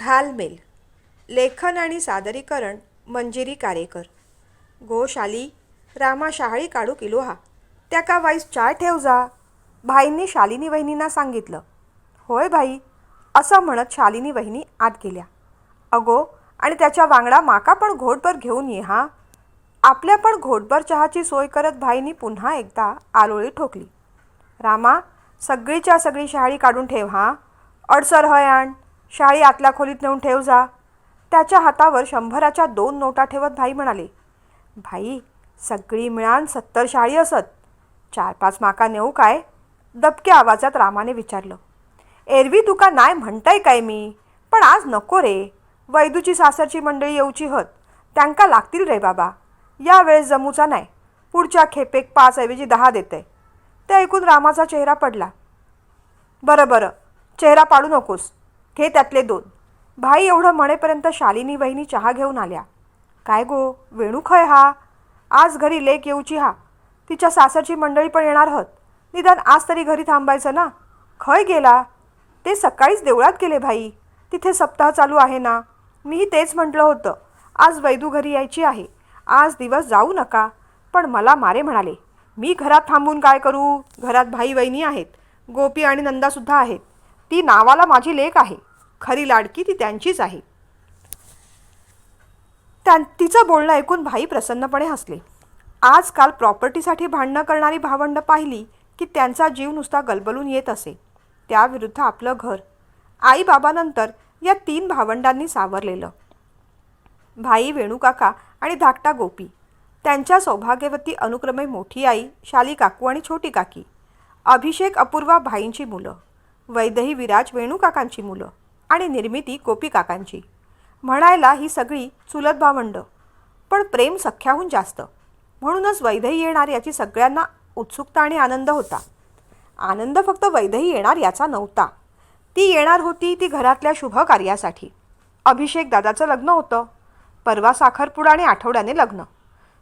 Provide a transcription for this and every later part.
घालमेल. लेखन आणि सादरीकरण मंजिरी कारेकर. गोशाली रामा शहाळी काढू किलो हा. त्या का वाईस चाय ठेव जा. भाईंनी शालिनी वहिनींना सांगितलं. होय भाई असं म्हणत शालिनी वहिनी आत गेल्या. अगो आणि त्याच्या वांगडा माका पण घोटभर घेऊन ये हा. आपल्या पण घोटभर चहाची सोय करत भाईंनी पुन्हा एकदा आलोळी ठोकली. रामा सगळीच्या सगळी शहाळी काढून ठेव हा. अडसर हय आण. शाळी आतल्या खोलीत नेऊन ठेव जा. त्याच्या हातावर शंभराच्या दोन नोटा ठेवत भाई म्हणाले भाई सगळी मिळान सत्तर शाळी असत. चार पाच माका नेऊ काय? दबक्या आवाजात रामाने विचारलं एरवी तुका नाय म्हणताय काय मी? पण आज नको रे. वैदूची सासरची मंडळी येऊची हत. त्यांका लागतील रे बाबा. या वेळेस जमूचा नाही पुढच्या खेपेक पाच ऐवजी दहा देते ते ऐकून रामाचा चेहरा पडला बरं बरं. चेहरा पाडू नकोस. घे त्यातले दोन. भाई एवढं म्हणेपर्यंत शालिनी वहिनी चहा घेऊन आल्या. काय गो वेणू खय हा? आज घरी लेक येऊची हा. तिच्या सासरची मंडळी पण येणार हत. निदान आज तरी घरी थांबायचं ना? खय गेला? ते सकाळीच देवळात गेले भाई. तिथे सप्ताह चालू आहे ना? मीही तेच म्हटलं होतं. आज वैदू घरी यायची आहे. आज दिवस जाऊ नका. पण मला मारे म्हणाले मी घरात थांबून काय करू? घरात भाई वहिनी आहेत. गोपी आणि नंदासुद्धा आहेत. ती नावाला माझी लेख आहे. खरी लाडकी ती त्यांचीच आहे. त्यां तिचं बोलणं ऐकून भाई प्रसन्नपणे हसले. आजकाल प्रॉपर्टीसाठी भांडणं करणारी भावंडं पाहिली की त्यांचा जीव नुसता गलबलून येत असे. त्याविरुद्ध आपलं घर. आईबाबानंतर या तीन भावंडांनी सावरलेलं. भाई वेणूकाका आणि धाकटा गोपी. त्यांच्या सौभाग्यवती अनुक्रमे मोठी आई शाली काकू आणि छोटी काकी. अभिषेक अपूर्वा भाईंची मुलं. वैदही विराज वेणुकाकांची मुलं आणि निर्मिती गोपी काकांची म्हणायला ही सगळी चुलत भावंड. पण प्रेम सख्याहून जास्त. म्हणूनच वैदही येणार याची सगळ्यांना उत्सुकता आणि आनंद होता. आनंद फक्त वैदही येणार याचा नव्हता. ती येणार होती ती घरातल्या शुभ कार्यासाठी. अभिषेक दादाचं लग्न होतं. परवा साखरपुडा आणि आठवड्याने लग्न.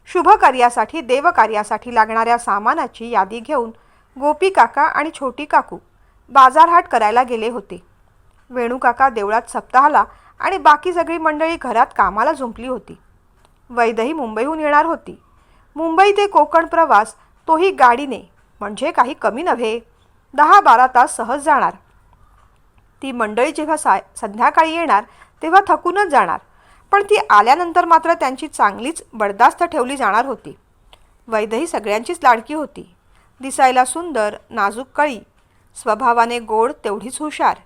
शुभ कार्यासाठी देवकार्यासाठी लागणाऱ्या सामानाची यादी घेऊन गोपी काका आणि छोटी काकू बाजारहाट करायला गेले होते. वेणूकाका देवळात सप्ताहाला आणि बाकी सगळी मंडळी घरात कामाला झुंपली होती. वैदही मुंबईहून येणार होती. मुंबई ते कोकण प्रवास तोही गाडीने म्हणजे काही कमी नव्हे. दहा बारा तास सहज जाणार. ती मंडळी जेव्हा सा संध्याकाळी येणार तेव्हा थकूनच जाणार. पण ती आल्यानंतर मात्र त्यांची चांगलीच बडदास्त ठेवली जाणार होती. वैदही सगळ्यांचीच लाडकी होती. दिसायला सुंदर नाजूक कळी स्वभावाने गोड तेवढीच हुशार.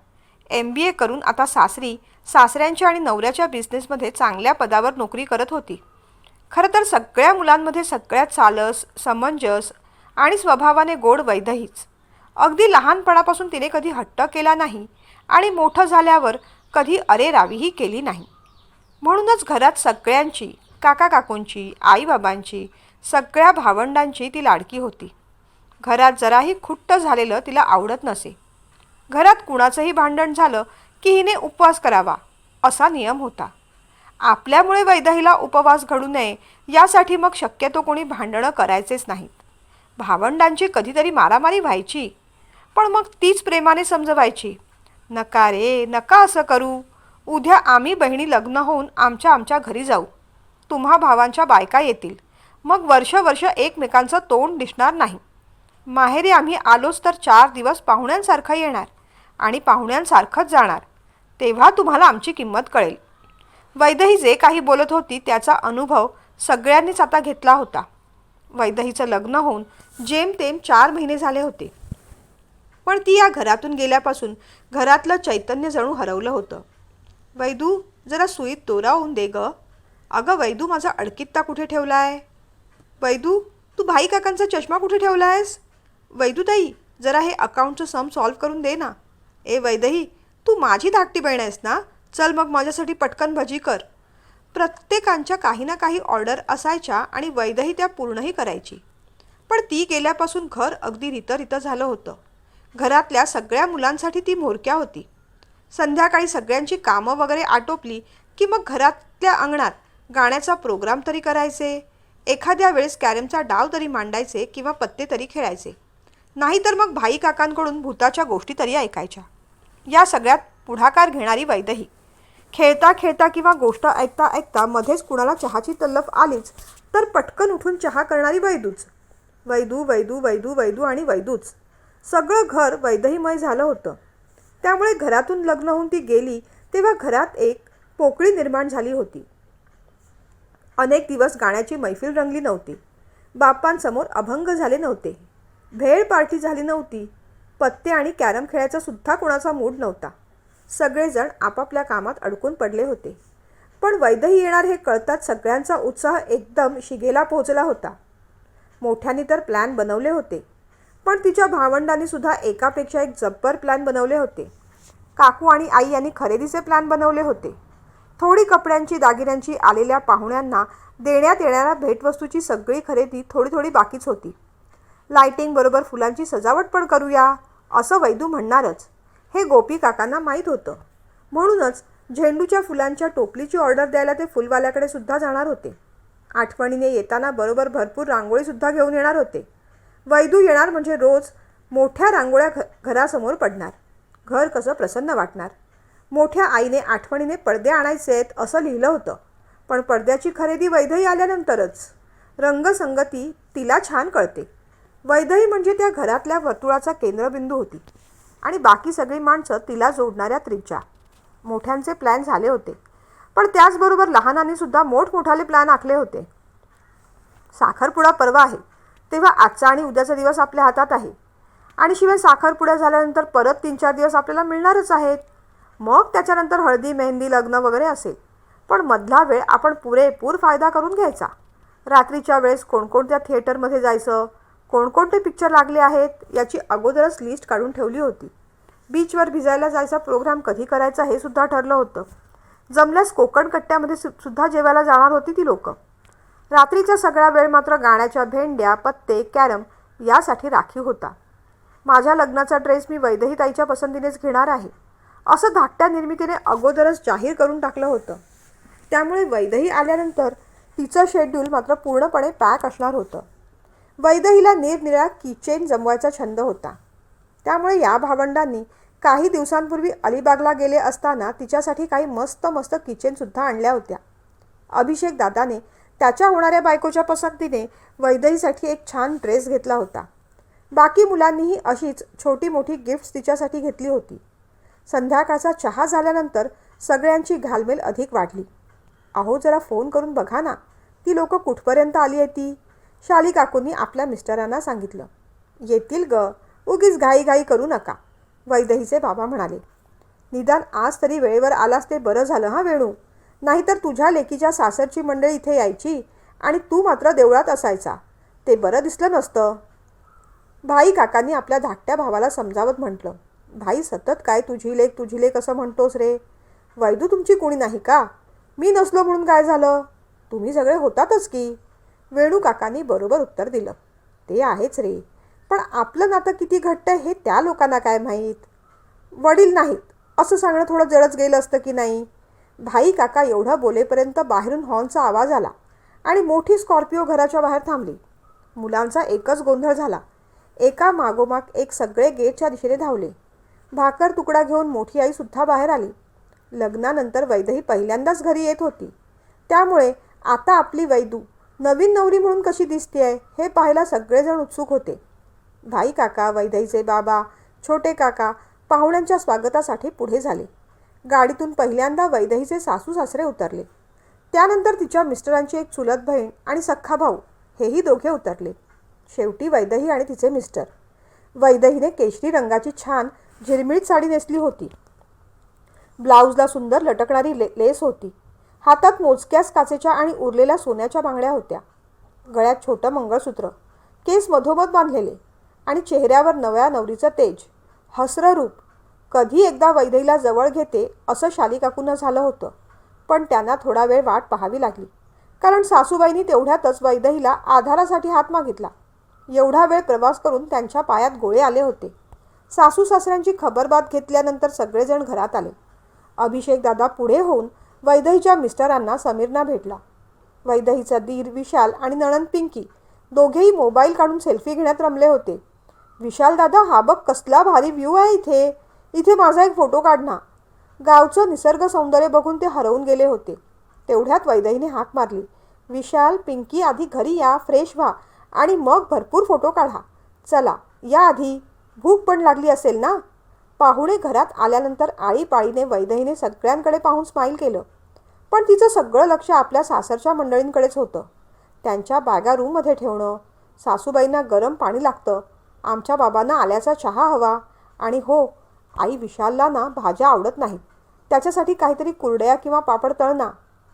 एम बी ए करून आता सासरी सासऱ्यांच्या आणि नवऱ्याच्या बिझनेसमध्ये चांगल्या पदावर नोकरी करत होती. खरं तर सगळ्या मुलांमध्ये सगळ्यात चालस समंजस आणि स्वभावाने गोड वैधहीच. अगदी लहानपणापासून तिने कधी हट्ट केला नाही आणि मोठं झाल्यावर कधी अरे रावीही केली नाही. म्हणूनच घरात सगळ्यांची काका काकूंची आईबाबांची सगळ्या भावंडांची ती लाडकी होती. घरात जराही खुट्ट झालेलं तिला आवडत नसे. घरात कुणाचंही भांडण झालं की हिने उपवास करावा असा नियम होता. आपल्यामुळे वैदहीला उपवास घडू नये यासाठी मग शक्यतो कोणी भांडणं करायचेच नाहीत. भावंडांची कधीतरी मारामारी व्हायची पण मग तीच प्रेमाने समजवायची. नका रे नका असं करू. उद्या आम्ही बहिणी लग्न होऊन आमच्या आमच्या घरी जाऊ. तुम्हा भावांच्या बायका येतील. मग वर्ष वर्ष एकमेकांचं तोंड दिसणार नाही. माहेरी आम्ही आलोच तर चार दिवस पाहुण्यांसारखं येणार आणि पाहुण्यांसारखंच जाणार. तेव्हा तुम्हाला आमची किंमत कळेल. वैदही जे काही बोलत होती त्याचा अनुभव सगळ्यांनीच आता घेतला होता. वैदहीचं लग्न होऊन जेमतेम चार महिने झाले होते. पण ती या घरातून गेल्यापासून घरातलं चैतन्य जणू हरवलं होतं. वैदू जरा सुईत तोरावून दे ग. अगं वैदू माझा अडकित्ता कुठे ठेवला आहे वैदू तू भाई काकांचा चष्मा कुठे ठेवला आहेस वैदुताई जरा हे अकाउंटचं सम सॉल्व करून दे ना. ए वैदही तू माझी धाकटी बहीण आहेस ना? चल मग माझ्यासाठी पटकन भजी कर. प्रत्येकांच्या काही ना काही ऑर्डर असायच्या आणि वैदही त्या पूर्णही करायची. पण ती गेल्यापासून घर अगदी रितं झालं होतं. घरातल्या सगळ्या मुलांसाठी ती म्होरक्या होती. संध्याकाळी सगळ्यांची कामं वगैरे आटोपली की मग घरातल्या अंगणात गाण्याचा प्रोग्राम तरी करायचे एखाद्या वेळेस कॅरमचा डाव तरी मांडायचे किंवा पत्ते तरी खेळायचे. नाहीतर मग भाई काकांकडून भूताच्या गोष्टी तरी ऐकायच्या. या सगळ्यात पुढाकार घेणारी वैदही. खेळता खेळता किंवा गोष्ट ऐकता ऐकता मध्येच कुणाला चहाची तल्लफ आलीच तर पटकन उठून चहा करणारी वैदूच. वैदू वैदू वैदू वैदू आणि वैदूच. सगळं घर वैदहीमय झालं होतं. त्यामुळे घरातून लग्न होऊन ती गेली तेव्हा घरात एक पोकळी निर्माण झाली होती. अनेक दिवस गाण्याची मैफिल रंगली नव्हती. बाप्पांसमोर अभंग झाले नव्हते. भेळ पार्टी झाली नव्हती. पत्ते आणि कॅरम खेळायचा सुद्धा कोणाचा मूड नव्हता. सगळेजण आपापल्या कामात अडकून पडले होते. पण वैदही येणार हे कळताच सगळ्यांचा उत्साह एकदम शिगेला पोहोचला होता. मोठ्यांनी तर प्लॅन बनवले होते. पण तिच्या भावंडांनी सुद्धा एकापेक्षा एक जब्बर प्लॅन बनवले होते. काकू आणि आई यांनी खरेदीचे प्लॅन बनवले होते. थोडी कपड्यांची दागिन्यांची आलेल्या पाहुण्यांना देण्यात येणाऱ्या भेटवस्तूची सगळी खरेदी थोडी थोडी बाकीच होती. लाईटिंगबरोबर फुलांची सजावट पण करूया असं वैदू म्हणणारच. हे गोपी काकांना माहीत होतं. म्हणूनच झेंडूच्या फुलांच्या टोपलीची ऑर्डर द्यायला ते फुलवाल्याकडे सुद्धा जाणार होते. आठवणीने येताना बरोबर भरपूर रांगोळीसुद्धा घेऊन येणार होते. वैदू येणार म्हणजे रोज मोठ्या रांगोळ्या घ घरासमोर पडणार. घर कसं प्रसन्न वाटणार. मोठ्या आईने आठवणीने पडदे आणायचे आहेत असं लिहिलं होतं. पण पडद्याची खरेदी वैधही आल्यानंतरच. रंगसंगती तिला छान कळते. वैदही म्हणजे त्या घरातल्या वर्तुळाचा केंद्रबिंदू होती. आणि बाकी सगळी माणसं तिला जोडणाऱ्या त्रिज्या. मोठ्यांचे प्लॅन झाले होते. पण त्याचबरोबर लहानांनी सुद्धा मोठमोठाले प्लॅन आखले होते. साखरपुडा परवा आहे. तेव्हा आजचा आणि उद्याचा दिवस आपल्या हातात आहे. आणि शिवाय साखरपुडा झाल्यानंतर परत तीन चार दिवस आपल्याला मिळणारच आहेत. मग त्याच्यानंतर हळदी मेहंदी लग्न वगैरे असेल. पण मधला वेळ आपण पुरेपूर फायदा करून घ्यायचा. रात्रीच्या वेळेस कोणकोणत्या थिएटरमध्ये जायचं? कोणकोणते पिक्चर लागले आहेत याची अगोदरच लिस्ट काढून ठेवली होती. बीचवर भिजायला जायचा प्रोग्राम कधी करायचा हे सुद्धा ठरलं होतं. जमल्यास कोकण कट्ट्यामध्ये सु सुद्धा जेवायला जाणार होती ती लोकं. रात्रीचा सगळा वेळ मात्र गाण्याच्या भेंड्या पत्ते कॅरम यासाठी राखीव होता. माझ्या लग्नाचा ड्रेस मी वैदही ताईच्या पसंतीनेच घेणार आहे. असं धाकट्या निर्मितीने अगोदरच जाहीर करून टाकलं होतं. त्यामुळे वैदही आल्यानंतर तिचं शेड्यूल मात्र पूर्णपणे पॅक असणार होतं. वैदहीला निरनिळ्या किचेन जमवायचा छंद होता. त्यामुळे या भावंडांनी काही दिवसांपूर्वी अलिबागला गेले असताना तिच्यासाठी काही मस्त मस्त किचनसुद्धा आणल्या होत्या. अभिषेक दादाने त्याच्या होणाऱ्या बायकोच्या पसंतीने वैदहीसाठी एक छान ड्रेस घेतला होता. बाकी मुलांनीही अशीच छोटी मोठी गिफ्ट्स तिच्यासाठी घेतली होती. संध्याकाळचा चहा झाल्यानंतर सगळ्यांची घालमेल अधिक वाढली. अहो जरा फोन करून बघा ना. ती लोक कुठपर्यंत आली आहे ती? शाली काकूंनी आपल्या मिस्टरांना सांगितलं येतील ग उगीच घाईघाई करू नका वैदहीचे बाबा म्हणाले. निदान आज तरी वेळेवर आलास ते बरं झालं हां वेणू. नाहीतर तुझ्या लेकीच्या सासरची मंडळी इथे यायची आणि तू मात्र देवळात असायचा. ते बरं दिसलं नसतं. भाई काकांनी आपल्या धाकट्या भावाला समजावत म्हटलं भाई सतत काय तुझी लेख तुझी लेख असं म्हणतोस रे? वैदू तुमची कोणी नाही का? मी नसलो म्हणून काय झालं? तुम्ही सगळे होतातच की. वेणू काकांनी बरोबर उत्तर दिलं. ते आहेच रे. पण आपलं नातं किती घट्ट आहे हे त्या लोकांना काय माहीत? वडील नाहीत. असं सांगणं थोडं जळच गेलं असतं की नाही? भाई काका एवढं बोलेपर्यंत बाहेरून हॉर्नचा आवाज आला आणि मोठी स्कॉर्पिओ घराच्या बाहेर थांबली. मुलांचा एकच गोंधळ झाला. एका मागोमाग एक सगळे गेटच्या दिशेने धावले. भाकर तुकडा घेऊन मोठी आईसुद्धा बाहेर आली. लग्नानंतर वैदही पहिल्यांदाच घरी येत होती. त्यामुळे आता आपली वैदू नवीन नवरी म्हणून कशी दिसते आहे हे पाहायला सगळेजण उत्सुक होते. भाई काका वैदईचे बाबा छोटे काका पाहुण्यांच्या स्वागतासाठी पुढे झाले. गाडीतून पहिल्यांदा वैदहीचे सासू सासरे उतरले. त्यानंतर तिच्या मिस्टरांची एक चुलत बहीण आणि सख्खा भाऊ हेही दोघे उतरले. शेवटी वैदही आणि तिचे मिस्टर. वैदहीने केशरी रंगाची छान झिरमिळीत साडी नेसली होती. ब्लाऊजला सुंदर लटकणारी ले लेस होती. हातात मोजक्याच काचेच्या आणि उरलेल्या सोन्याच्या बांगड्या होत्या. गळ्यात छोटं मंगळसूत्र केस मधोमध बांधलेले आणि चेहऱ्यावर नव्या नवरीचं तेज. हसरं रूप कधी एकदा वैदईला जवळ घेते असं शालिकाकूंना झालं होतं. पण त्यांना थोडा वेळ वाट पाहावी लागली. कारण सासूबाईंनी तेवढ्यातच वैदहीला आधारासाठी हात मागितला. एवढा वेळ प्रवास करून त्यांच्या पायात गोळे आले होते. सासू सासऱ्यांची खबरबात घेतल्यानंतर सगळेजण घरात आले. अभिषेकदादा पुढे होऊन वैदहीच्या मिस्टरांना समीरना भेटला. वैदहीचा दीर विशाल आणि नणन पिंकी दोघेही मोबाईल काढून सेल्फी घेण्यात रमले होते. विशाल दादा हा बघ कसला भारी व्ह्यू आहे इथे. इथे माझा एक फोटो काढणा गावचं निसर्ग सौंदर्य बघून ते हरवून गेले होते. तेवढ्यात वैदहीने हाक मारली. विशाल पिंकी आधी घरी या फ्रेश व्हा आणि मग भरपूर फोटो काढा. चला या आधी. भूक पण लागली असेल ना? पाहुणे घरात आल्यानंतर आळीपाळीने वैदहीने सगळ्यांकडे पाहून स्माईल केलं. पण तिचं सगळं लक्ष आपल्या सासरच्या मंडळींकडेच होतं. त्यांच्या बॅगा रूममध्ये ठेवणं सासूबाईंना गरम पाणी लागतं आमच्या बाबांना आल्याचा चहा हवा आणि हो आई विशालला ना भाज्या आवडत नाहीत. त्याच्यासाठी काहीतरी कुरड्या किंवा पापड तळणा.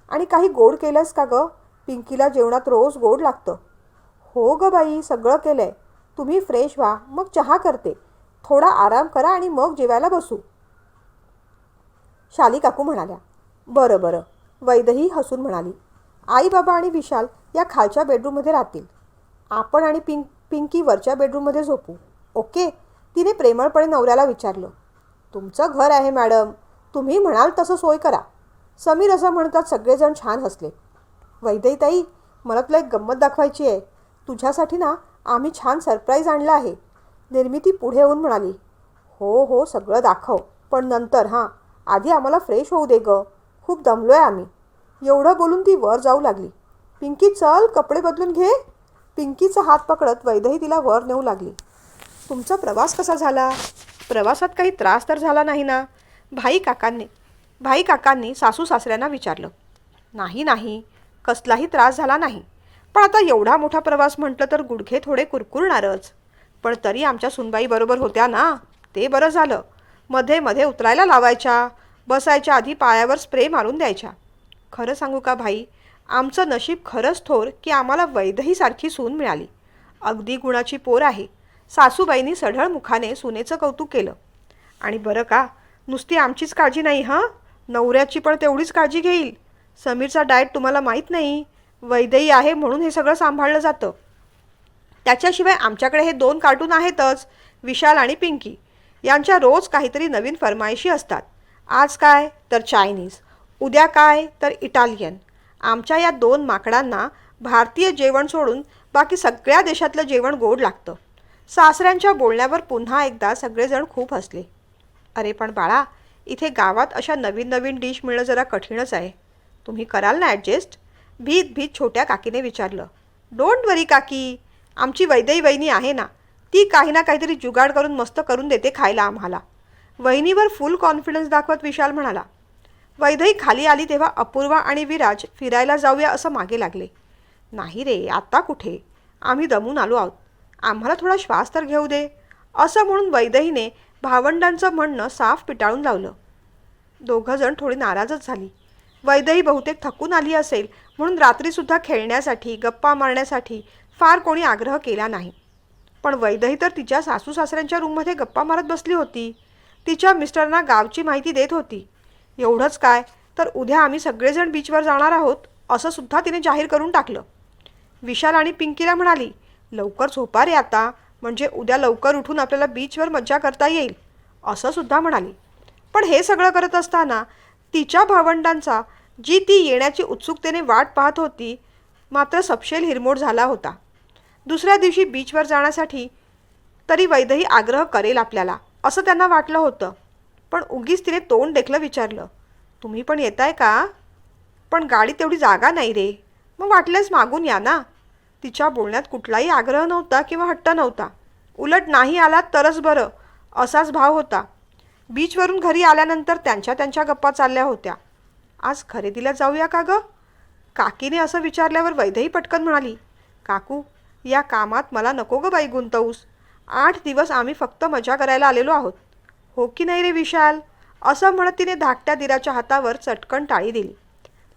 आणि काही गोड केलंस का गं? पिंकीला जेवणात रोज गोड लागतं. हो गं बाई सगळं केलं आहे तुम्ही फ्रेश व्हा मग चहा करते. थोडा आराम करा आणि मग जेवायला बसू. शाली काकू म्हणाल्या बरं बरं. वैदही हसून म्हणाली आई बाबा आणि विशाल या खालच्या बेडरूममध्ये राहतील. आपण आणि पिंक पिंकी वरच्या बेडरूममध्ये झोपू. ओके. तिने प्रेमळपणे नवऱ्याला विचारलं तुमचं घर आहे मॅडम. तुम्ही म्हणाल तसं सोय करा. समीर असं म्हणतात सगळेजण छान हसले. वैदईताई मला तुला एक गंमत दाखवायची आहे. तुझ्यासाठी ना आम्ही छान सरप्राईज आणलं आहे. निर्मिती पुढे येऊन म्हणाली हो हो सगळं दाखव. पण नंतर हां आधी आम्हाला फ्रेश होऊ दे गं. खूप दमलो आहे आम्ही. एवढं बोलून ती वर जाऊ लागली. पिंकी चल कपडे बदलून घे. पिंकीचा हात पकडत वैदही तिला वर नेऊ लागली. तुमचा प्रवास कसा झाला? प्रवासात काही त्रास तर झाला नाही ना? भाई काकांनी भाई काकांनी सासू सासऱ्यांना विचारलं. नाही नाही कसलाही त्रास झाला नाही. पण आता एवढा मोठा प्रवास म्हटलं तर गुडघे थोडे कुरकुरणारच. पण तरी आमच्या सुनबाई बरोबर होत्या ना. ते बरं झालं. मध्ये मध्ये उतरायला लावायच्या. बसायच्या आधी पायावर स्प्रे मारून द्यायच्या. खरं सांगू का भाई? आमचं नशीब खरंच थोर की आम्हाला वैदहीसारखी सून मिळाली. अगदी गुणाची पोर आहे. सासूबाईंनी सढळ मुखाने सुनेचं कौतुक केलं. आणि बरं का? नुसती आमचीच काळजी नाही हां? नवऱ्याची पण तेवढीच काळजी घेईल. समीरचा डाएट तुम्हाला माहीत नाही. वैदेही आहे म्हणून हे सगळं सांभाळलं जातं. त्याच्याशिवाय आमच्याकडे हे दोन कार्टून आहेतच विशाल आणि पिंकी. यांच्या रोज काहीतरी नवीन फरमाईशी असतात. आज काय? तर चायनीज. उद्या काय? तर इटालियन. आमच्या या दोन माकडांना भारतीय जेवण सोडून बाकी सगळ्या देशातलं जेवण गोड लागतं. सासऱ्यांच्या बोलण्यावर पुन्हा एकदा सगळेजण खूप हसले. अरे पण बाळा इथे गावात अशा नवीन नवीन डिश मिळणं जरा कठीणच आहे. तुम्ही कराल ना ॲडजस्ट? भीत भीत छोट्या काकीने विचारलं. डोंट वरी काकी. आमची वैदई वहिनी आहे ना ती काही ना काहीतरी जुगाड करून मस्त करून देते खायला आम्हाला. वहिनीवर फुल कॉन्फिडन्स दाखवत विशाल म्हणाला वैदई खाली आली तेव्हा अपूर्वा आणि विराज फिरायला जाऊया असं मागे लागले. नाही रे आत्ता कुठे? आम्ही दमून आलो आहोत. आम्हाला थोडा श्वास तर घेऊ दे. असं म्हणून वैदहीने भावंडांचं म्हणणं साफ पिटाळून लावलं. दोघंजण थोडी नाराजच झाली. वैदही बहुतेक थकून आली असेल म्हणून रात्रीसुद्धा खेळण्यासाठी गप्पा मारण्यासाठी फार कोणी आग्रह केला नाही. पण वैदही तर तिच्या सासू सासऱ्यांच्या रूममध्ये गप्पा मारत बसली होती. तिच्या मिस्टरांना गावची माहिती देत होती. एवढंच काय तर उद्या आम्ही सगळेजण बीचवर जाणार आहोत असं सुद्धा तिने जाहीर करून टाकलं. विशाल आणि पिंकीला म्हणाली लवकर झोपा रे आता म्हणजे उद्या लवकर उठून आपल्याला बीचवर मज्जा करता येईल असं सुद्धा म्हणाली. पण हे सगळं करत असताना तिच्या भावंडांचा जी ती येण्याची उत्सुकतेने वाट पाहत होती मात्र सपशेल हिरमोड झाला होता. दुसऱ्या दिवशी बीचवर जाण्यासाठी तरी वैदही आग्रह करेल आपल्याला असं त्यांना वाटलं होतं. पण उगीच तिने तोंड देखलं विचारलं. तुम्ही पण येताय का? पण गाडी तेवढी जागा नाही रे. मग वाटल्यास मागून या ना. तिच्या बोलण्यात कुठलाही आग्रह नव्हता किंवा हट्ट नव्हता. उलट नाही आलात तरच बरं असाच भाव होता. बीचवरून घरी आल्यानंतर त्यांच्या त्यांच्या गप्पा चालल्या होत्या. आज खरेदीला जाऊया का गं? काकीने असं विचारल्यावर वैदही पटकन म्हणाली काकू या कामात मला नको गं बाई गुंतवूस. आठ दिवस आम्ही फक्त मजा करायला आलेलो आहोत. हो की नाही रे विशाल? असं म्हणत तिने धाकट्या दिराच्या हातावर चटकन टाळी दिली.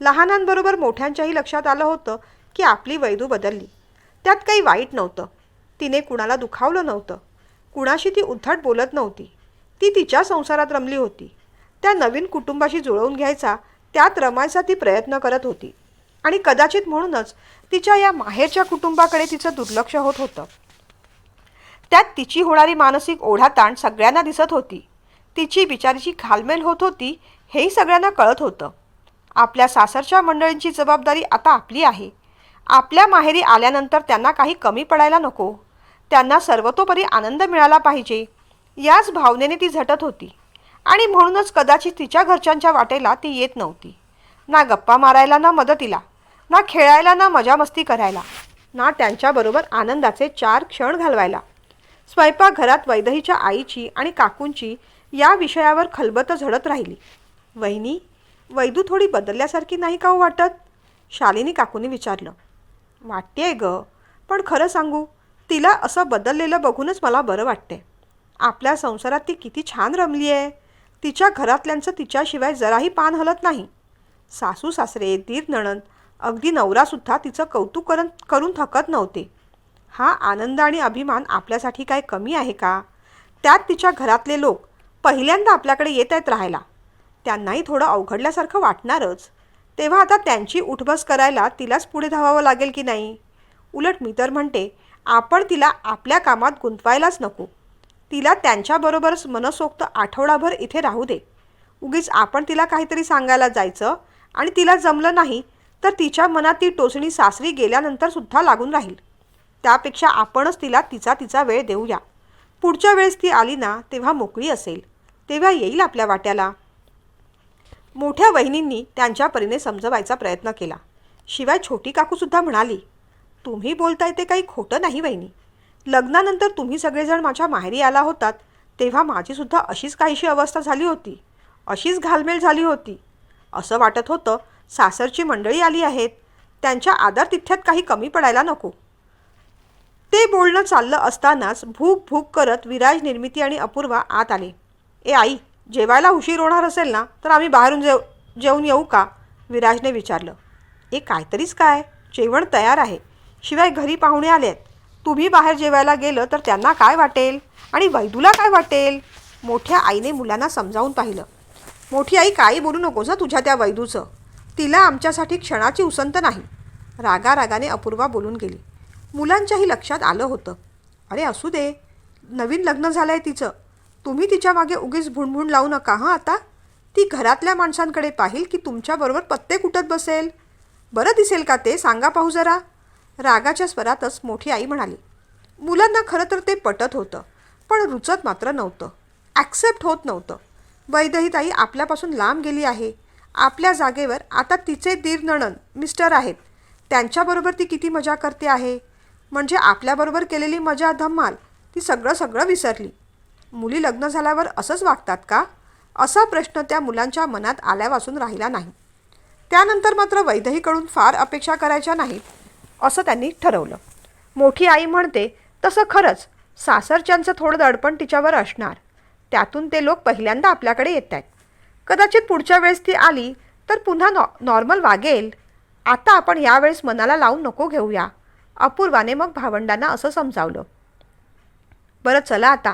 लहानांबरोबर मोठ्यांच्याही लक्षात आलं होतं की आपली वैदू बदलली. त्यात काही वाईट नव्हतं. तिने कुणाला दुखावलं नव्हतं. कुणाशी ती उद्धट बोलत नव्हती. ती तिच्या संसारात रमली होती. त्या नवीन कुटुंबाशी जुळवून घ्यायचा त्यात रमायचा ती प्रयत्न करत होती. आणि कदाचित म्हणूनच तिच्या या माहेरच्या कुटुंबाकडे तिचं दुर्लक्ष होत होतं. त्यात तिची होणारी मानसिक ओढाताण सगळ्यांना दिसत होती. तिची बिचारीची घालमेल होत होती हेही सगळ्यांना कळत होतं. आपल्या सासरच्या मंडळींची जबाबदारी आता आपली आहे. आपल्या माहेरी आल्यानंतर त्यांना काही कमी पडायला नको. त्यांना सर्वतोपरी आनंद मिळाला पाहिजे. याच भावनेने ती झटत होती. आणि म्हणूनच कदाचित तिच्या घरच्यांच्या वाटेला ती येत नव्हती. ना गप्पा मारायला ना मदतीला. ना खेळायला ना मजामस्ती करायला ना त्यांच्याबरोबर आनंदाचे चार क्षण घालवायला. स्वयंपाकघरात वैदहीच्या आईची आणि काकूंची या विषयावर खलबत झडत राहिली. वहिनी वैदू थोडी बदलल्यासारखी नाही का हो वाटत? शालिनी काकूने विचारलं. वाटते ग पण खरं सांगू तिला असं बदललेलं बघूनच मला बरं वाटते. आपल्या संसारात ती किती छान रमली आहे तिच्या घरातल्यांचं तिच्याशिवाय जराही पान हलत नाही. सासू सासरे दीर नणंद अगदी नवरासुद्धा तिचं कौतुक करन करून थकत नव्हते. हा आनंद आणि अभिमान आपल्यासाठी काय कमी आहे का? त्यात तिच्या घरातले लोक पहिल्यांदा आपल्याकडे येत आहेत राहायला. त्यांनाही थोडं अवघडल्यासारखं वाटणारच. तेव्हा आता त्यांची उठबस करायला तिलाच पुढे धावावं लागेल की नाही? उलट मी तर म्हणते आपण तिला आपल्या कामात गुंतवायलाच नको. तिला त्यांच्याबरोबरच मनसोक्त आठवडाभर इथे राहू दे. उगीच आपण तिला काहीतरी सांगायला जायचं आणि तिला जमलं नाही तर तिच्या मनात ती टोचणी सासरी गेल्यानंतर सुद्धा लागून राहील. त्यापेक्षा आपणच तिला तिचा तिचा वेळ देऊया. पुढच्या वेळेस ती आली ना तेव्हा मोकळी असेल. तेव्हा येईल आपल्या वाट्याला. मोठ्या वहिनींनी त्यांच्या परीने समजवायचा प्रयत्न केला. शिवाय छोटी काकूसुद्धा म्हणाली तुम्ही बोलताय ते काही खोटं नाही वहिनी. लग्नानंतर तुम्ही सगळेजण माझ्या माहेरी आला होतात तेव्हा माझीसुद्धा अशीच काहीशी अवस्था झाली होती. अशीच घालमेल झाली होती. असं वाटत होतं सासरची मंडळी आली आहेत. त्यांच्या आदर तिथ्यात काही कमी पडायला नको. ते बोलणं चाललं असतानाच भूक भूक करत विराज निर्मिती आणि अपूर्वा आत आले. ए आई जेवायला उशीर होणार असेल ना तर आम्ही बाहेरून जेव जेवून येऊ का? विराजने विचारलं. ए काहीतरीच काय? जेवण तयार आहे. शिवाय घरी पाहुणे आले आहेत तुम्ही बाहेर जेवायला गेलं तर त्यांना काय वाटेल? आणि वैदूला काय वाटेल? मोठ्या आईने मुलांना समजावून पाहिलं. मोठी आई काही बोलू नकोस तुझ्या त्या वैदूचं. तिला आमच्यासाठी क्षणाची उसंत नाही. रागारागाने अपूर्वा बोलून गेली. मुलांच्याही लक्षात आलं होतं. अरे असू दे. नवीन लग्न झालं आहे तिचं. तुम्ही तिच्यामागे उगीच भुणभुण लावू नका हां आता? ती घरातल्या माणसांकडे पाहिल की तुमच्याबरोबर पत्ते कुटत बसेल. बरं दिसेल का ते? सांगा पाहू जरा. रागाच्या स्वरातच मोठी आई म्हणाली. मुलांना खरं तर ते पटत होतं पण रुचत मात्र नव्हतं. ॲक्सेप्ट होत नव्हतं. वैदहिताई आपल्यापासून लांब गेली आहे. आपल्या जागेवर आता तिचे दीर नणन मिस्टर आहेत. त्यांच्याबरोबर ती किती मजा करते आहे? म्हणजे आपल्याबरोबर केलेली मजा धम्माल ती सगळं सगळं विसरली. मुली लग्न झाल्यावर असंच वागतात का? असा प्रश्न त्या मुलांच्या मनात आल्यापासून राहिला नाही. त्यानंतर मात्र वैदहीकडून फार अपेक्षा करायच्या नाहीत असं त्यांनी ठरवलं. मोठी आई म्हणते तसं खरंच सासरच्यांचं थोडं दडपण तिच्यावर असणार. त्यातून ते लोक पहिल्यांदा आपल्याकडे येत आहेत कदाचित पुढच्या वेळेस ती आली तर पुन्हा नॉ नॉर्मल वागेल. आता आपण यावेळेस मनाला लावून नको घेऊया. अपूर्वाने मग भावंडांना असं समजावलं. बरं चला आता.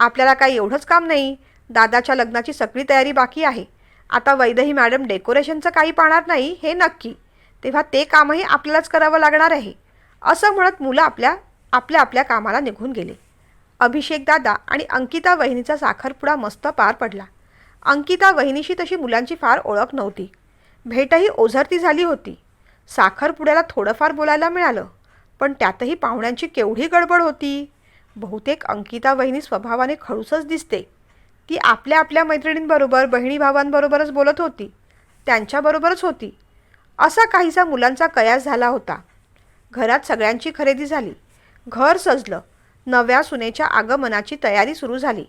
आपल्याला काही एवढंच काम नाही. दादाच्या लग्नाची सगळी तयारी बाकी आहे. आता वैदही मॅडम डेकोरेशनचं काही पाहणार नाही हे नक्की. तेव्हा ते कामही आपल्यालाच करावं लागणार आहे. असं म्हणत मुलं आपल्या आपल्या आपल्या कामाला निघून गेले. अभिषेक दादा आणि अंकिता वहिनीचा साखरपुडा मस्त पार पडला. अंकिता वहिनीशी तशी मुलांची फार ओळख नव्हती. भेटही ओझरती झाली होती. साखरपुड्याला थोडंफार बोलायला मिळालं पण त्यातही पाहुण्यांची केवढी गडबड होती? बहुतेक अंकिता वहिनी स्वभावाने खडूसच दिसते. ती आपल्या आपल्या मैत्रिणींबरोबर बहिणी भावांबरोबरच बोलत होती. त्यांच्याबरोबरच होती. असा काहीसा मुलांचा कयास झाला होता. घरात सगळ्यांची खरेदी झाली. घर सजलं. नव्या सुनेच्या आगमनाची तयारी सुरू झाली.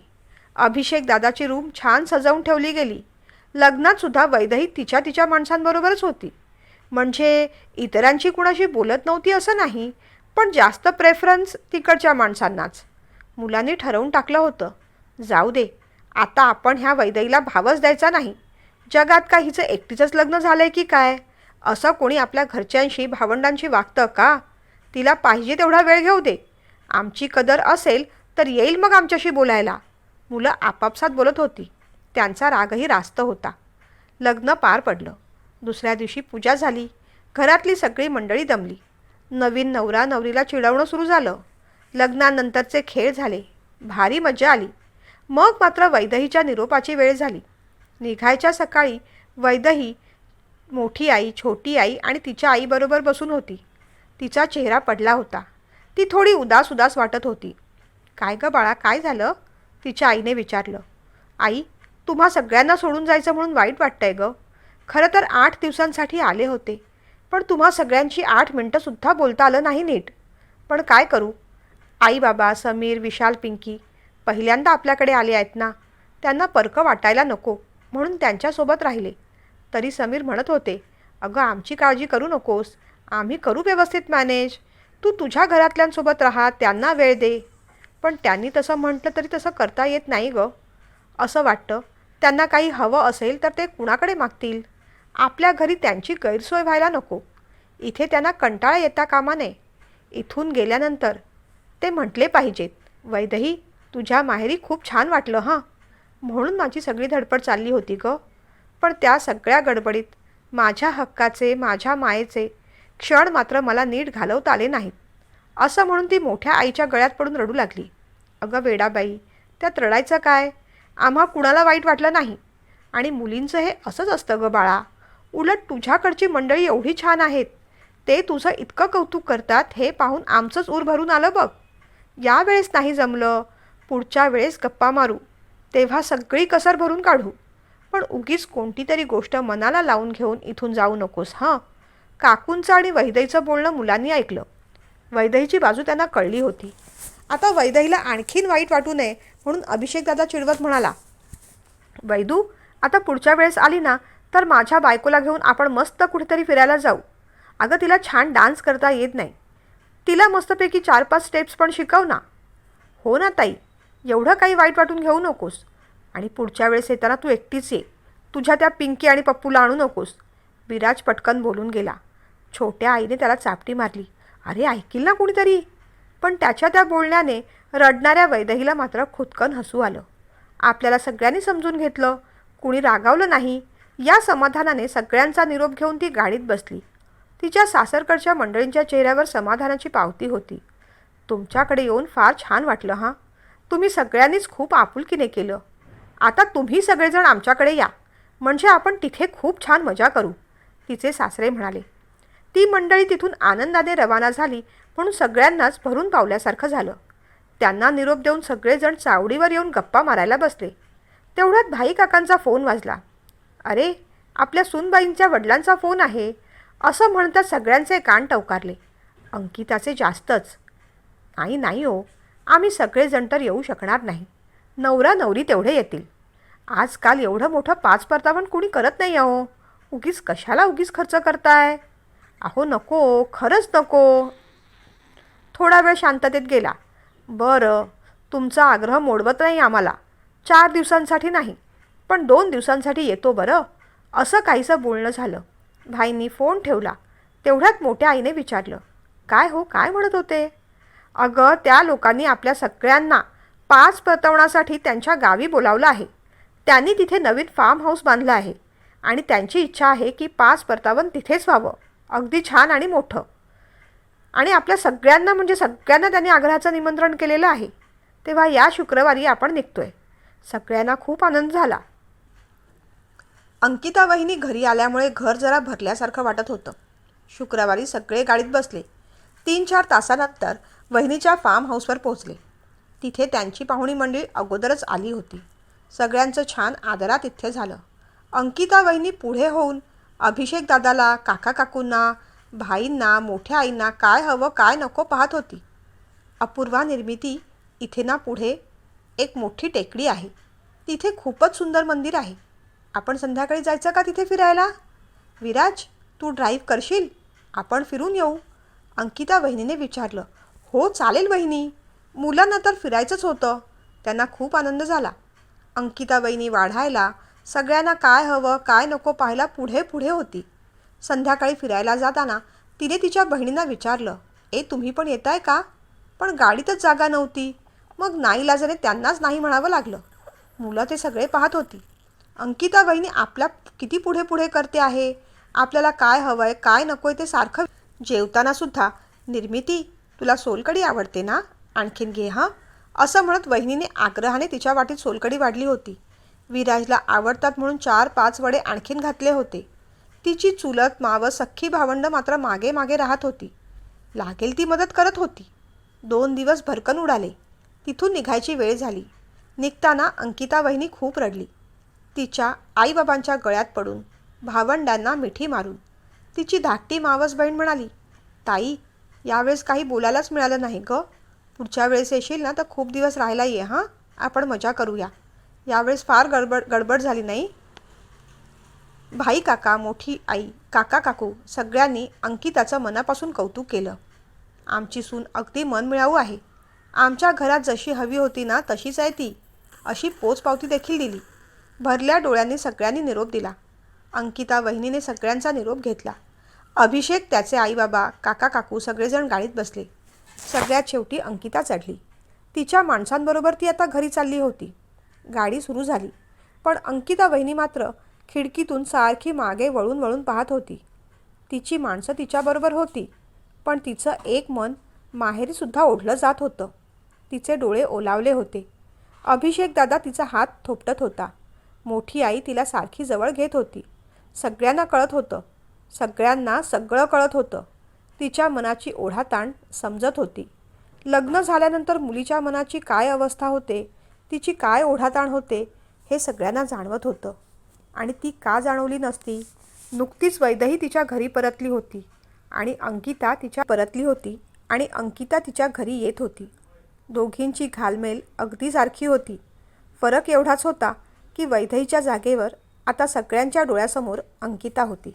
अभिषेक दादाची रूम छान सजवून ठेवली गेली. लग्नात सुद्धा वैदही तिच्या तिच्या माणसांबरोबरच होती. म्हणजे इतरांशी कुणाशी बोलत नव्हती असं नाही पण जास्त प्रेफरन्स तिकडच्या माणसांनाच. मुलांनी ठरवून टाकलं होतं जाऊ दे आता आपण ह्या वैदईला भावच द्यायचा नाही. जगात का हिचं एकटीचंच लग्न झालं आहे की काय? असं कोणी आपल्या घरच्यांशी भावंडांशी वागतं का? तिला पाहिजे तेवढा वेळ घेऊ दे. आमची कदर असेल तर येईल मग आमच्याशी बोलायला. मुलं आपापसात बोलत होती. त्यांचा रागही रास्त होता. लग्न पार पडलं. दुसऱ्या दिवशी पूजा झाली. घरातली सगळी मंडळी दमली. नवीन नवरा नवरीला चिडवणं सुरू झालं. लग्नानंतरचे खेळ झाले. भारी मजा आली. मग मात्र वैदहीच्या निरोपाची वेळ झाली. निघायच्या सकाळी वैदही मोठी आई छोटी आई आणि तिच्या आईबरोबर बसून होती. तिचा चेहरा पडला होता. ती थोडी उदास उदास वाटत होती. काय गं बाळा काय झालं? तिच्या आईने विचारलं आई तुम्हा सगळ्यांना सोडून जायचं म्हणून वाईट वाटतंय गं. खरं तर आठ दिवसांसाठी आले होते पण तुम्हा सगळ्यांशी आठ मिनटंसुद्धा बोलता आलं नाही नीट. पण काय करू? आई बाबा समीर विशाल पिंकी पहिल्यांदा आपल्याकडे आले आहेत ना त्यांना परकं वाटायला नको म्हणून त्यांच्यासोबत राहिले. तरी समीर म्हणत होते अगं आमची काळजी करू नकोस आम्ही करू व्यवस्थित मॅनेज. तू तुझ्या घरातल्यांसोबत राहा त्यांना वेळ दे. पण त्यांनी तसं म्हटलं तरी तसं करता येत नाही गं असं वाटतं. त्यांना काही हवं असेल तर ते कुणाकडे मागतील? आपल्या घरी त्यांची गैरसोय व्हायला नको. इथे त्यांना कंटाळा येता कामा नये. इथून गेल्यानंतर ते म्हटले पाहिजेत वैदही तुझ्या माहेरी खूप छान वाटलं हां? म्हणून माझी सगळी धडपड चालली होती गं. पण त्या सगळ्या गडबडीत माझ्या हक्काचे माझ्या मायेचे क्षण मात्र मला नीट घालवता आले नाहीत. असं म्हणून ती मोठ्या आईच्या गळ्यात पडून रडू लागली. अगं वेडाबाई त्यात रडायचं काय? आम्हा कुणाला वाईट वाटलं नाही? आणि मुलींचं हे असंच असतं गं बाळा. उलट तुझ्याकडची मंडळी एवढी छान आहेत. ते तुझं इतकं कौतुक करतात हे पाहून आमचंच ऊर भरून आलं बघ. यावेळेस नाही जमलं. पुढच्या वेळेस गप्पा मारू. तेव्हा सगळी कसर भरून काढू. पण उगीच कोणती तरी गोष्ट मनाला लावून घेऊन इथून जाऊ नकोस हां? काकूंचं आणि वहिदईचं बोलणं मुलांनी ऐकलं. वैदहीची बाजू त्यांना कळली होती. आता वैदहीला आणखीन वाईट वाटू नये म्हणून अभिषेकदादा चिडवत म्हणाला वैदू आता पुढच्या वेळेस आली ना तर माझ्या बायकोला घेऊन आपण मस्त कुठेतरी फिरायला जाऊ. अगं तिला छान डान्स करता येत नाही. तिला मस्तपैकी चार पाच स्टेप्स पण शिकव ना. हो ना ताई. एवढं काही वाईट वाटून घेऊ नकोस. आणि पुढच्या वेळेस येताना तू एकटीच ये. तुझ्या त्या पिंकी आणि पप्पूला आणू नकोस. विराज पटकन बोलून गेला. छोट्या आईने त्याला चापटी मारली. अरे ऐकील ना कुणीतरी? पण त्याच्या त्या बोलण्याने रडणाऱ्या वैदहीला मात्र खुदकन हसू आलं. आपल्याला सगळ्यांनी समजून घेतलं. कुणी रागावलं नाही. या समाधानाने सगळ्यांचा निरोप घेऊन ती गाडीत बसली. तिच्या सासरकडच्या मंडळींच्या चेहऱ्यावर समाधानाची पावती होती. तुमच्याकडे येऊन फार छान वाटलं हां? तुम्ही सगळ्यांनीच खूप आपुलकीने केलं. आता तुम्ही सगळेजण आमच्याकडे या. म्हणजे आपण तिथे खूप छान मजा करू तिचे सासरे म्हणाले. ती मंडळी तिथून आनंदाने रवाना झाली म्हणून सगळ्यांनाच भरून पावल्यासारखं झालं. त्यांना निरोप देऊन सगळेजण चावडीवर येऊन गप्पा मारायला बसले. तेवढ्यात भाई काकांचा फोन वाजला. अरे आपल्या सूनबाईंच्या वडिलांचा फोन आहे. असं म्हणतात सगळ्यांचे कान टवकारले. अंकिताचे जास्तच. नाही नाही हो. आम्ही सगळेजण तर येऊ शकणार नाही. नवरा नवरी तेवढे येतील. आजकाल एवढं मोठं पाच परतावण कोणी करत नाही अहो. उगीच कशाला उगीच खर्च करताय? अहो नको खरंच नको. थोडा वेळ शांततेत गेला. बरं तुमचा आग्रह मोडवत नाही आम्हाला. चार दिवसांसाठी नाही पण दोन दिवसांसाठी येतो बरं. असं काहीसं बोलणं झालं. भाईंनी फोन ठेवला. तेवढ्यात मोठ्या आईने विचारलं काय हो काय म्हणत होते? अगं त्या लोकांनी आपल्या सगळ्यांना पाच परतवण्यासाठी त्यांच्या गावी बोलावलं आहे. त्यांनी तिथे नवीन फार्म हाऊस बांधलं आहे आणि त्यांची इच्छा आहे की पाच परतावण तिथेच व्हावं. अगदी छान आणि मोठं. आणि आपल्या सगळ्यांना म्हणजे सगळ्यांना त्यांनी आग्रहाचं निमंत्रण केलेलं आहे तेव्हा या शुक्रवारी आपण निघतोय. सगळ्यांना खूप आनंद झाला. अंकिता वहिनी घरी आल्यामुळे घर जरा भरल्यासारखं वाटत होतं. शुक्रवारी सगळे गाडीत बसले. तीन चार तासानंतर वहिनीच्या फार्म हाऊसवर पोहोचले. तिथे त्यांची पाहुणी मंडळी अगोदरच आली होती. सगळ्यांचं छान आदरात इथे झालं. अंकिता वहिनी पुढे होऊन अभिषेक दादाला काका काकूंना भाईंना मोठ्या आईंना काय हवं काय नको पाहत होती. अपूर्वा निर्मिती इथे ना पुढे एक मोठी टेकडी आहे. तिथे खूपच सुंदर मंदिर आहे. आपण संध्याकाळी जायचं का तिथे फिरायला? विराज तू ड्राईव्ह करशील? आपण फिरून येऊ. अंकिता वहिनीने विचारलं. हो चालेल वहिनी. मुलांना तर फिरायचंच होतं. त्यांना खूप आनंद झाला. अंकिता वहिनी वाढायला सगळ्यांना काय हवं काय नको पाहायला पुढे पुढे होती. संध्याकाळी फिरायला जाताना तिने तिच्या बहिणींना विचारलं ए तुम्ही पण येताय का? पण गाडीतच जागा नव्हती. मग नाईलाजाने त्यांनाच नाही म्हणावं लागलं. मुलं ते सगळे पाहत होती. अंकिता बहिणी आपल्या किती पुढे पुढे करते आहे? आपल्याला काय हवं आहे काय नको आहे ते सारखं जेवताना सुद्धा निर्मिती तुला सोलकडी आवडते ना? आणखीन घे हां? असं म्हणत वहिनीने आग्रहाने तिच्या वाटीत सोलकडी वाढली होती. विराजला आवडतात म्हणून चार पाच वडे आणखीन घातले होते. तिची चुलत मावं सख्खी भावंड मात्र मागे मागे राहत होती. लागेल ती मदत करत होती. दोन दिवस भरकन उडाले. तिथून निघायची वेळ झाली. निघताना अंकिता वहिनी खूप रडली. तिच्या आईबाबांच्या गळ्यात पडून भावंडांना मिठी मारून. तिची धाकटी मावस बहीण म्हणाली ताई यावेळेस काही बोलायलाच मिळालं नाही ग. पुढच्या वेळेस येशील ना तर खूप दिवस राहायला ये हां? आपण मजा करूया. यावेळेस फार गडबड गडबड झाली नाही. भाई काका मोठी आई काका काकू सगळ्यांनी अंकिताचं मनापासून कौतुक केलं. आमची सून अगदी मनमिळावू आहे. आमच्या घरात जशी हवी होती ना तशीच आहे ती अशी पोचपावती देखील दिली. भरल्या डोळ्यांनी सगळ्यांनी निरोप दिला. अंकिता वहिनीने सगळ्यांचा निरोप घेतला. अभिषेक त्याचे आईबाबा काका काकू सगळेजण गाडीत बसले. सगळ्यात शेवटी अंकिता चढली. तिच्या माणसांबरोबर ती आता घरी चालली होती. गाडी सुरू झाली. पण अंकिता वहिनी मात्र खिडकीतून सारखी मागे वळून वळून पाहत होती. तिची माणसं तिच्याबरोबर होती पण तिचं एक मन माहेरीसुद्धा ओढलं जात होतं. तिचे डोळे ओलावले होते. अभिषेक दादा तिचा हात थोपटत होता. मोठी आई तिला सारखी जवळ घेत होती. सगळ्यांना कळत होतं. सगळ्यांना सगळं कळत होतं. तिच्या मनाची ओढाताण समजत होती. लग्न झाल्यानंतर मुलीच्या मनाची काय अवस्था होते तिची काय ओढाताण होते हे सगळ्यांना जाणवत होतं. आणि ती का जाणवली नसती? नुकतीच वैदही तिच्या घरी परतली होती आणि अंकिता तिच्या परतली होती आणि अंकिता तिच्या घरी येत होती. दोघींची घालमेल अगदी सारखी होती. फरक एवढाच होता की वैदहीच्या जागेवर आता सगळ्यांच्या डोळ्यासमोर अंकिता होती.